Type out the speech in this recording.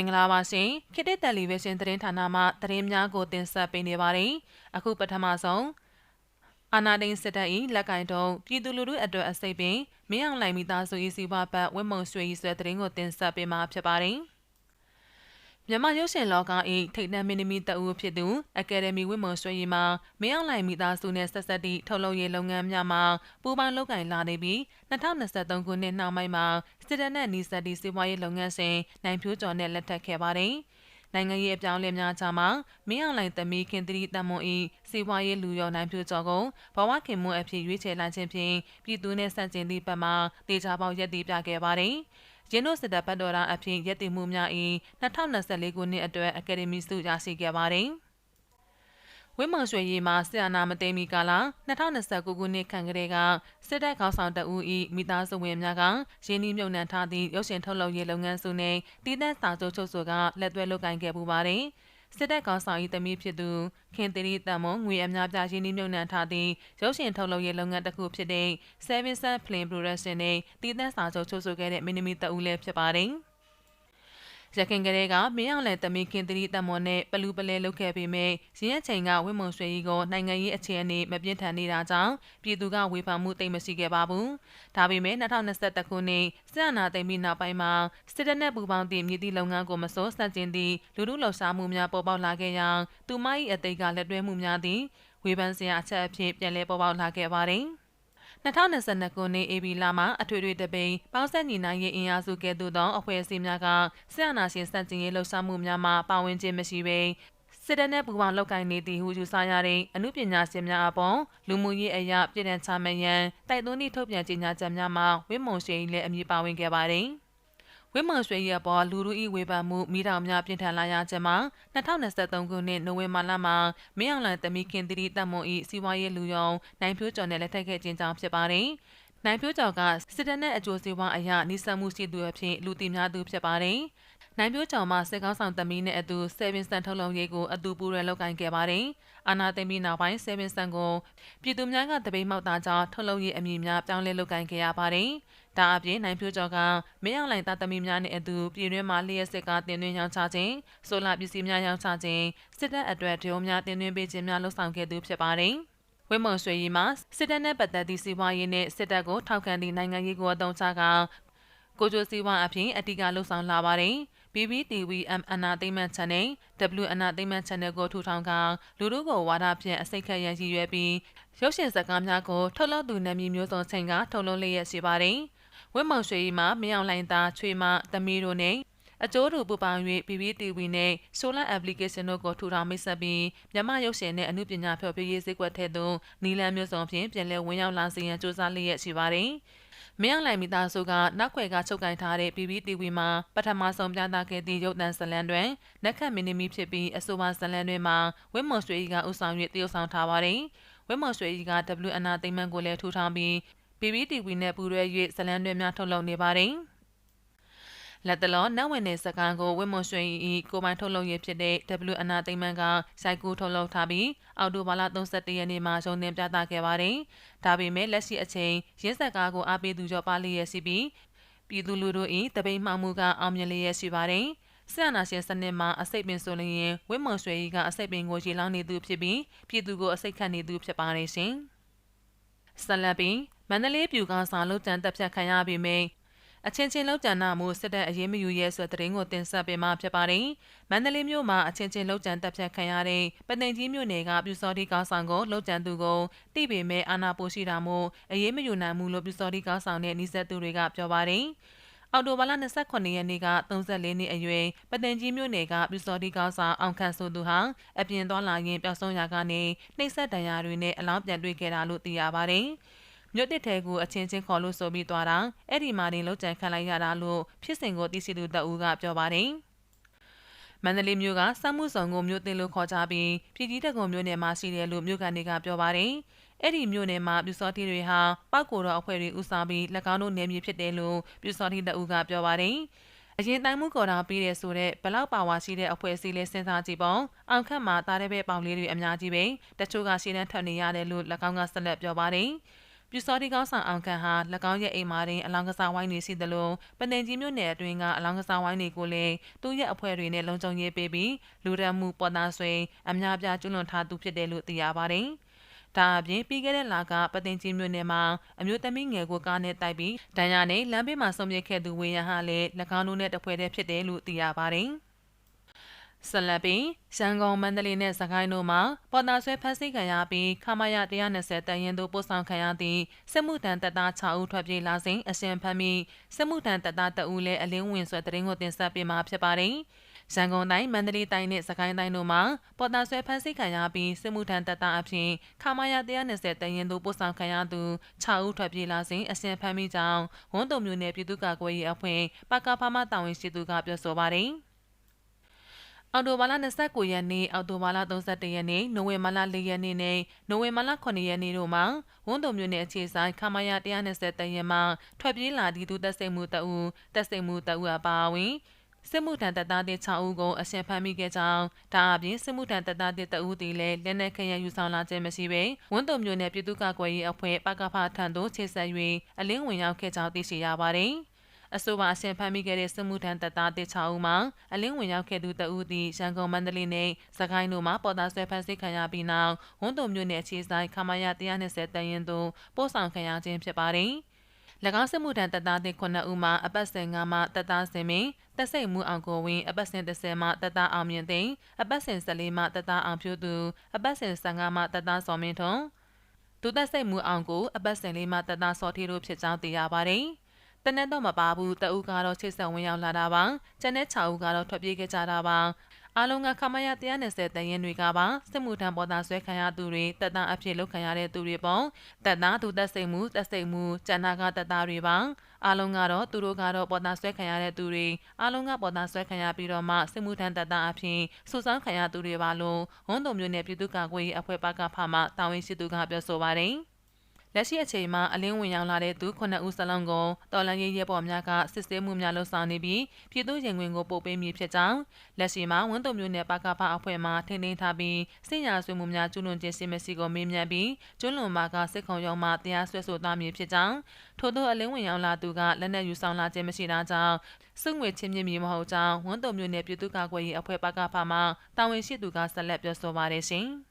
င်္ဂလာပါရှင်ခေတ္တတယ်လီဗီရှင်းသတင်းဌာနမှသတင်းများကိုတင်ဆက်ပေးနေပါတယ်အခုပထမဆုံးအာနာဒိန်စစ်တပ်၏လက်ကင်တုံးပြည်သူလူထုအတွက်အစိပ်ပင်မင်းအောင်လှိုင်မိသားစု၏စီးပွားပတ်ဝက်မုံရွှေ၏ဆွဲသတင်းကိုတင်ဆက်ပေးမှာဖြစ်ပါတယ် မြန်မာရုပ်ရှင်လောက၏ထိပ်တန်းမင်းသမီးတဦးဖြစ်သူအကယ်ဒမီဝိမွန်ဆွေရီမှာမင်းအောင်လှိုင်မိသားစုနဲ့ဆက်ဆက်သည့်ထုတ်လုပ်ရေးလုပ်ငန်းများမှာပူးပေါင်းလုပ်ကိုင်လာနေပြီး2023ခုနှစ်နှောင်းပိုင်းမှာစစ်တပ်နဲ့နီးစပ်သည့်စီးပွားရေးလုပ်ငန်းစဉ်နိုင်ဖြိုးကျော်နဲ့လက်ထပ်ခဲ့ပါတယ်။နိုင်ငံရေးအပြောင်းအလဲများကြားမှာမင်းအောင်လှိုင်သမီးခင်သတိတမွန်ဤစီးပွားရေးလူရောနိုင်ဖြိုးကျော်ကိုဘဝခင်မွန်းအဖြစ်ရွေးချယ်လိုက်ခြင်းဖြင့်ပြည်သူနှင့်ဆန့်ကျင်သည့်ဘက်မှတေချာပေါက်ရက်တည်ပြခဲ့ပါတယ်။ ရင်းတို့စစ်တပ်ဘတ်တော်ရာအဖြစ်ရည်တည်မှုများ၏2024ခုနှစ်အတွက်အကယ်ဒမီဆုရရှိခဲ့ပါတယ်။ဝင်းမောင်ရွှေရီမှာဆီယနာမသိမီကာလ2029ခုနှစ်ခန့်ကလေးကစစ်တပ်ခေါင်းဆောင်တအူ၏မိသားစုဝင်များကရင်းနှီးမြှုပ်နှံထားသည့်ရုပ်ရှင်ထုတ်လုပ်ရေးလုပ်ငန်းစုနှင့်တည်တဲ့စာချုပ်ချုပ်ဆိုကလက်တွဲလုပ်ကိုင်ခဲ့ပူပါတယ်။ စစ်တပ်ကောင်ဆောင်၏သမီးဖြစ်သူခင်သီရိတမွန်ငွေအများပြားရင်းနှီးမြှုပ်နှံထားသည့်ရုပ်ရှင်ထုတ်လုပ်ရေးလုပ်ငန်းတစ်ခုဖြစ်တဲ့ Seven Sun Film Production နဲ့တည်တဲ့စာချုပ်ချုပ်ဆိုခဲ့တဲ့မင်းသမီးတဦးလည်းဖြစ်ပါတယ်။ ရခင်ကလေးကမင်းအောင်လှိုင်သမီးခင်သတိတမွန်နဲ့ပလူပလဲလုပ်ခဲ့ပေမဲ့ရင်းရချိန်ကဝင်းမုံရွှေကြီးကိုနိုင်ငံရေးအခြေအနေမပြင်းထန်နေတာကြောင့်ပြည်သူကဝေဖန်မှုတိတ်မရှိခဲ့ပါဘူး။ဒါပေမဲ့2021ခုနှစ်စစ်အာဏာသိမ်းပြီးနောက်ပိုင်းမှာစစ်တပ်နဲ့ပူးပေါင်းသည့်မြစ်တီလုပ်ငန်းကိုမစိုးစန့်ကျင်သည့်လူလူလှုပ်ရှားမှုများပေါ်ပေါက်လာခဲ့ရာသူမ၏အသိကလက်တွဲမှုများသည့်ဝေဖန်စရာအချက်အဖြစ်ပြန်လည်ပေါ်ပေါက်လာခဲ့ပါတယ်။ 2022ခုနှစ် AB လမှာအထွေထွေတပိန်ပေါင်းဆက်ညီနိုင်ရေးအင်အားစုကဲ့သို့သောအဖွဲ့အစည်းများကစစ်အာဏာရှင်စန့်ကျင်ရေးလှုပ်ရှားမှုများမှာပါဝင်ခြင်းမရှိပေစစ်တပ်နဲ့ပူးပေါင်းလုပ်ကိုင်နေသည့်ဟူယူဆရတဲ့အမှုပညာရှင်များအပေါ်လူမှုရေးအရာပြည်ထောင်ချမှတ်ရန်တိုက်တွန်းသည့်ထုတ်ပြန်ကြေညာချက်များမှာဝင်းမုံရှိန်လည်းအမည်ပါဝင်ခဲ့ပါတယ်။ ဝင်းမောင်ရွှေရဲ့ပေါ်လူလူဤဝေဖန်မှုမိတော်များပြင်ထန်လာရခြင်းမှာ2023ခုနှစ်နိုဝင်ဘာလမှာမင်းအောင်လှိုင်သမီးခင်တိတိတမွန်ဤစီးပွားရေးလူယုံနိုင်ဖြိုးကျော်နဲ့လက်ထပ်ခဲ့ခြင်းကြောင့်ဖြစ်ပါတယ်။နိုင်ဖြိုးကျော်ကစစ်တပ်နဲ့အကျိုးစီးပွားအရာနှိစက်မှုရှိသူအဖြစ်လူသိများသူဖြစ်ပါတယ်။နိုင်ပြိုးကျော်မှစစ်ကောင်းဆောင်သမီးနဲ့အတူ7စံထုတ်လုပ်ရေးကိုအတူပူးရဲလုပ်ကိုင်ခဲ့ပါတယ်။အာနာသိမ့်ပြီးနောက်ပိုင်း7စံကိုပြည်သူများကတပိတ်မောက်သားကြောင့်ထုတ်လုပ်ရေးအမည်များပြောင်းလဲလုပ်ကိုင်ခဲ့ရပါတယ်။ ဒါအပြင်နိုင်ဖြိုးကျော်ကမင်းအောင်လှိုင်သားသမီးများနဲ့အတူပြည်တွင်းမှာလျှက်စစ်ကားတင်သွင်းရောင်းချခြင်းဆိုလာပစ္စည်းများရောင်းချခြင်းစစ်တပ်အတွက်ဒရုန်းများတင်သွင်းပေးခြင်းများလှုပ်ဆောင်ခဲ့သူဖြစ်ပါတယ်ဝင်းမုံရွှေရီမှာစစ်တပ်နဲ့ပတ်သက်သည့်စီးပွားရေးနဲ့စစ်တပ်ကိုထောက်ခံသည့်နိုင်ငံရေးကိုအသုံးချကကိုကျိုစီဝါအဖြစ်အတိကလှုပ်ဆောင်လာပါတယ်။ BBTVM အနာသိမ့်မှန် channel W အနာသိမ့်မှန် channel ကိုထူထောင်ကလူတို့ကိုဝါဒဖြင့်အစိတ်ခတ်ရန်ရည်ရွယ်ပြီးရုပ်ရှင်ဇာတ်ကားများကိုထုတ်လုပ်သူနာမည်မျိုးစုံချိန်ကထုတ်လုပ်လျက်ရှိပါတယ်။ ဝင်းမောင်ရွှေကြီးမှာမင်းအောင်လှိုင်သားချွေမသမီးတို့နဲ့အကျိုးတူပူပေါင်း၍ PPTV နဲ့ Solar Application တို့ကိုထူထောင်မိတ်ဆက်ပြီးမြမရုပ်ရှင်နဲ့အမှုပညာဖျော်ဖြေရေးစည်းကွက်ထဲသို့နီလန်းမျိုးစုံဖြင့်ပြန်လည်ဝင်ရောက်လာစေရန်စ조사လျက်ရှိပါတယ်။မင်းအောင်လှိုင်မိသားစုကနောက်ခွေကချုပ်ကင်ထားတဲ့ PPTV မှာပထမဆုံးပြသခဲ့သည့်ရုပ်သံဇာတ်လမ်းတွင်နက်ခတ်မင်းသမီးဖြစ်ပြီးအဆိုပါဇာတ်လမ်းတွင်မှာဝင်းမော်ရွှေကြီးကဥဆောင်၍တရုတ်ဆောင်ထားပါတယ်။ဝင်းမော်ရွှေကြီးက W အနာသိမ့်မှန်ကိုလည်းထူထောင်ပြီး PPTV နဲ့ပူးရဲ၍ဇလန်းတွဲများထုတ်လုပ်နေပါတယ်။လက်တလောနတ်ဝင်တဲ့စကားကိုဝင်းမွန်ရွှေဤကိုပိုင်ထုတ်လုပ်ရေးဖြစ်တဲ့ W အနာသိမ့်မန်ကစိုက်ကူထုတ်လုပ်ထားပြီးအော်တိုဘာလ31ရက်နေ့မှာရုံတင်ပြသခဲ့ပါတယ်။ဒါပေမဲ့လက်ရှိအချိန်ရင်းဆက်ကားကိုအားပေးသူကြောပါလျက်ရှိပြီးပြည်သူလူထု၏တပိတ်မှောက်မှုကအောင်မြင်လျက်ရှိပါတယ်။ဆရာနာရှင်စနစ်မှာအစိတ်ပင်ဆိုလျင်ဝင်းမွန်ရွှေကြီးကအစိတ်ပင်ကိုရေလောင်းနေသူဖြစ်ပြီးပြည်သူကိုအစိတ်ခတ်နေသူဖြစ်ပါတယ်ရှင်။ဆလပီ မန္တလေးပြူကားစာလုံးကြံတက်ဖြတ်ခံရပြီမိအချင်းချင်းလောက်ကြံနာမှုစစ်တပ်အရေးမယူရဲဆိုတဲ့သတင်းကိုတင်ဆက်ပေးမှာဖြစ်ပါတယ်။မန္တလေးမြို့မှာအချင်းချင်းလောက်ကြံတက်ဖြတ်ခံရတဲ့ပသိမ်ကြီးမြို့နယ်ကပြူစောတိကားဆောင်ကိုလောက်ကြံသူကိုတိပေမဲ့အာနာပိုရှိတာမို့အရေးမယူနိုင်မှုလို့ပြူစောတိကားဆောင်တဲ့နှိစက်သူတွေကပြောပါတယ်။အော်တိုဘာလ28ရက်နေ့က34နှစ်အရွယ်ပတန်ကြီးမြို့နယ်ကပြူစော်ဒီကောင်းဆောင်အောင်ခန့်ဆိုသူဟာအပြင်သွားလာရင်းပျောက်ဆုံးရာကနေနှိမ့်ဆက်တန်ရာတွေနဲ့အလောင်းပြန်တွေ့ခဲ့တာလို့သိရပါတယ်။ မြို့တစ်ထဲကိုအချင်းချင်းခေါ်လို့ဆိုပြီးသွားတာအဲ့ဒီမှာတင်လောက်ကြံခံလိုက်ရတာလို့ဖြစ်စဉ်ကိုသိရှိသူတအူးကပြောပါတယ်မန္တလေးမြို့ကစမ်းမှုဆောင်ကိုမြို့တင်လို့ခေါ်ကြပြီးပြည်ကြီးတကုံမြို့နယ်မှာရှိတယ်လို့မြို့ကန်တွေကပြောပါတယ်။အဲ့ဒီမြို့နယ်မှာပြူစောတိတွေဟာပောက်ကိုတော်အဖွဲ့တွေဦးဆောင်ပြီး၎င်းတို့နယ်မြေဖြစ်တယ်လို့ပြူစောတိတအူးကပြောပါတယ်။အရင်တိုင်းမှုကော်တာပြီးတဲ့ဆိုတဲ့ဘလောက်ပါဝါရှိတဲ့အဖွဲ့အစည်းလေးစဉ်းစားကြည့်ပေါ့အောင်ခတ်မှာတားတဲ့ဘက်ပေါင်လေးတွေအများကြီးပဲတချို့ကရှင်းတန်းထပ်နေရတယ်လို့၎င်းကဆက်လက်ပြောပါတယ်။ ပြူစောတိကောင်းဆောင်အောင်ခန့်ဟာ၎င်းရဲ့အိမ်မာတွင်အလောင်းကစားဝိုင်းနေရှိသလိုပနေကြီးမြို့နယ်အတွင်းကအလောင်းကစားဝိုင်းတွေကိုလည်းသူ့ရဲ့အဖွဲ့တွေနဲ့လုံခြုံရေးပေးပြီးလူရမှုပေါ်သားဆွေအများပြားကျွလွန်ထားသူဖြစ်တယ်လို့သိရပါတယ်။ဒါအပြင်ပြီးခဲ့တဲ့လကပသိမ်ကြီးမြို့နယ်မှာအမျိုးသမီးငယ်ကိုကားနဲ့တိုက်ပြီးဒဏ်ရာနဲ့လမ်းဘေးမှာဆုံးဖြတ်ခဲ့သူဝေယံဟာလည်း၎င်းတို့နဲ့တပွဲတည်းဖြစ်တယ်လို့သိရပါတယ်။ ဆလပင်ရန်ကုန်မန္တလေးနဲ့စကိုင်းတို့မှာပေါ်တာဆွဲဖမ်းဆီးခံရပြီးခမာယ120တန်ရင်တို့ပို့ဆောင်ခံရသည့်စစ်မှုထမ်းတပ်သား6ဦးထွက်ပြေးလာစဉ်အရှင်ဖမ်းပြီးစစ်မှုထမ်းတပ်သား2ဦးလည်းအလင်းဝင်ဆွဲတရင်ကိုတင်ဆက်ပေးမှာဖြစ်ပါတယ်။ရန်ကုန်တိုင်းမန္တလေးတိုင်းနဲ့စကိုင်းတိုင်းတို့မှာပေါ်တာဆွဲဖမ်းဆီးခံရပြီးစစ်မှုထမ်းတပ်သားအဖြစ်ခမာယ120တန်ရင်တို့ပို့ဆောင်ခံရသူ6ဦးထွက်ပြေးလာစဉ်အရှင်ဖမ်းမိကြောင်းဝန်တုံမျိုးနယ်ပြည်သူ့ကာကွယ်ရေးအဖွဲ့ပကဖမတာဝန်ရှိသူကပြောဆိုပါတယ်။ အော်တိုဘာလ29ရက်နေ့အော်တိုဘာလ31ရက်နေ့နိုဝင်ဘာလ4ရက်နေ့နဲ့နိုဝင်ဘာလ9ရက်နေ့တို့မှာဝန်တုံမြို့နယ်အခြေဆိုင်ခမာယာ120တရင်မှာထွက်ပြေးလာသည့်သူတပ်စိတ်မှုတအူတပ်စိတ်မှုတအူအပါအဝင်စစ်မှုထမ်းတပ်သားတဲ့6ဦးကိုအရှင်ဖမ်းမိခဲ့ကြောင်းဒါအပြင်စစ်မှုထမ်းတပ်သားတဲ့တဦးတည်လည်းလက်နက်ခရံယူဆောင်လာခြင်းမရှိဘဲဝန်တုံမြို့နယ်ပြည်သူ့ကာကွယ်ရေးအဖွဲ့ပကဖထံသို့ခြေဆက်၍အလင်းဝင်ရောက်ခဲ့ကြောင်းသိရှိရပါတယ်။ အဆိုပါအရှင်ဖမ်းမိခဲ့တဲ့စစ်မှုထမ်းတပ်သားတစ်ချောင်းဦးမှာအလင်းဝင်ရောက်ခဲ့သူတဦးသည်ရန်ကုန်မန္တလေးနဲ့စကိုင်းတို့မှာပေါ်သားဆွဲဖမ်းဆီးခံရပြီးနောက်ဝန်တုံမြို့နယ်အခြေဆိုင်ခမာယ120တန်ရင်သို့ပို့ဆောင်ခံရခြင်းဖြစ်ပါတယ်။၎င်းစစ်မှုထမ်းတပ်သားတဲ့9ဦးမှာအပတ်စဉ်9မှတပ်သားစင်မင်းတက်စိတ်မှုအောင်ကိုဝင်းအပတ်စဉ်30မှတပ်သားအောင်မြင့်သိန်းအပတ်စဉ်14မှတပ်သားအောင်ဖြိုးသူအပတ်စဉ်15မှတပ်သားစော်မင်းထွန်းဒုတက်စိတ်မှုအောင်ကိုအပတ်စဉ်လေးမှတပ်သားစော်ထီတို့ဖြစ်ကြောင်းသိရပါတယ်။ တနက်တော့မပါဘူးတအူးကတော့ချိတ်ဆက်ဝင်ရောက်လာတာပါကျန်တဲ့6ဦးကတော့ထွက်ပြေးခဲ့ကြတာပါအားလုံးကခမရ120တန်ရင်တွေကပါစစ်မှုထမ်းပေါ်သားဆွဲခံရသူတွေတက်သားအဖြစ်လောက်ခံရတဲ့သူတွေပေါ့တက်သားသူတက်စိတ်မှုတက်စိတ်မှုကျန်နာကတက်သားတွေပါအားလုံးကတော့သူတို့ကတော့ပေါ်သားဆွဲခံရတဲ့သူတွေအားလုံးကပေါ်သားဆွဲခံရပြီးတော့မှစစ်မှုထမ်းတက်သားအဖြစ်စုဆောင်းခံရသူတွေပါလို့ဝန်တုံမျိုးနဲ့ပြည်သူ့ကာကွယ်ရေးအဖွဲ့ပကဖမှတာဝန်ရှိသူကပြောဆိုပါတယ် လက်ရှိအချိန်မှာအလင်းဝင်ရောက်လာတဲ့သူ9ဦးစလုံးကိုတော်လန်ရေးရဲဘော်များကစစ်ဆေးမှုများလှုပ်ဆောင်နေပြီးပြည်သူရင်ဝင်ကိုပို့ပေးမည်ဖြစ်ကြောင်းလက်ရှိမှာဝန်တုံမျိုးနယ်ပကပအဖွဲ့မှထိန်းသိမ်းထားပြီးစစ်ရာဆွေးမှုများကျူးလွန်ခြင်းရှိမရှိကိုမေးမြန်းပြီးကျူးလွန်မှာကစစ်ခုံရုံးမှတရားစွဲဆိုသားမည်ဖြစ်ကြောင်းထို့သောအလင်းဝင်ရောက်လာသူကလက်နက်ယူဆောင်လာခြင်းမရှိတာကြောင့်စုငွေချင်းမြင့်မည်မဟုတ်ကြောင်းဝန်တုံမျိုးနယ်ပြည်သူ့ကာကွယ်ရေးအဖွဲ့ပကပမှတာဝန်ရှိသူကဆက်လက်ပြောဆိုပါတယ်ရှင်။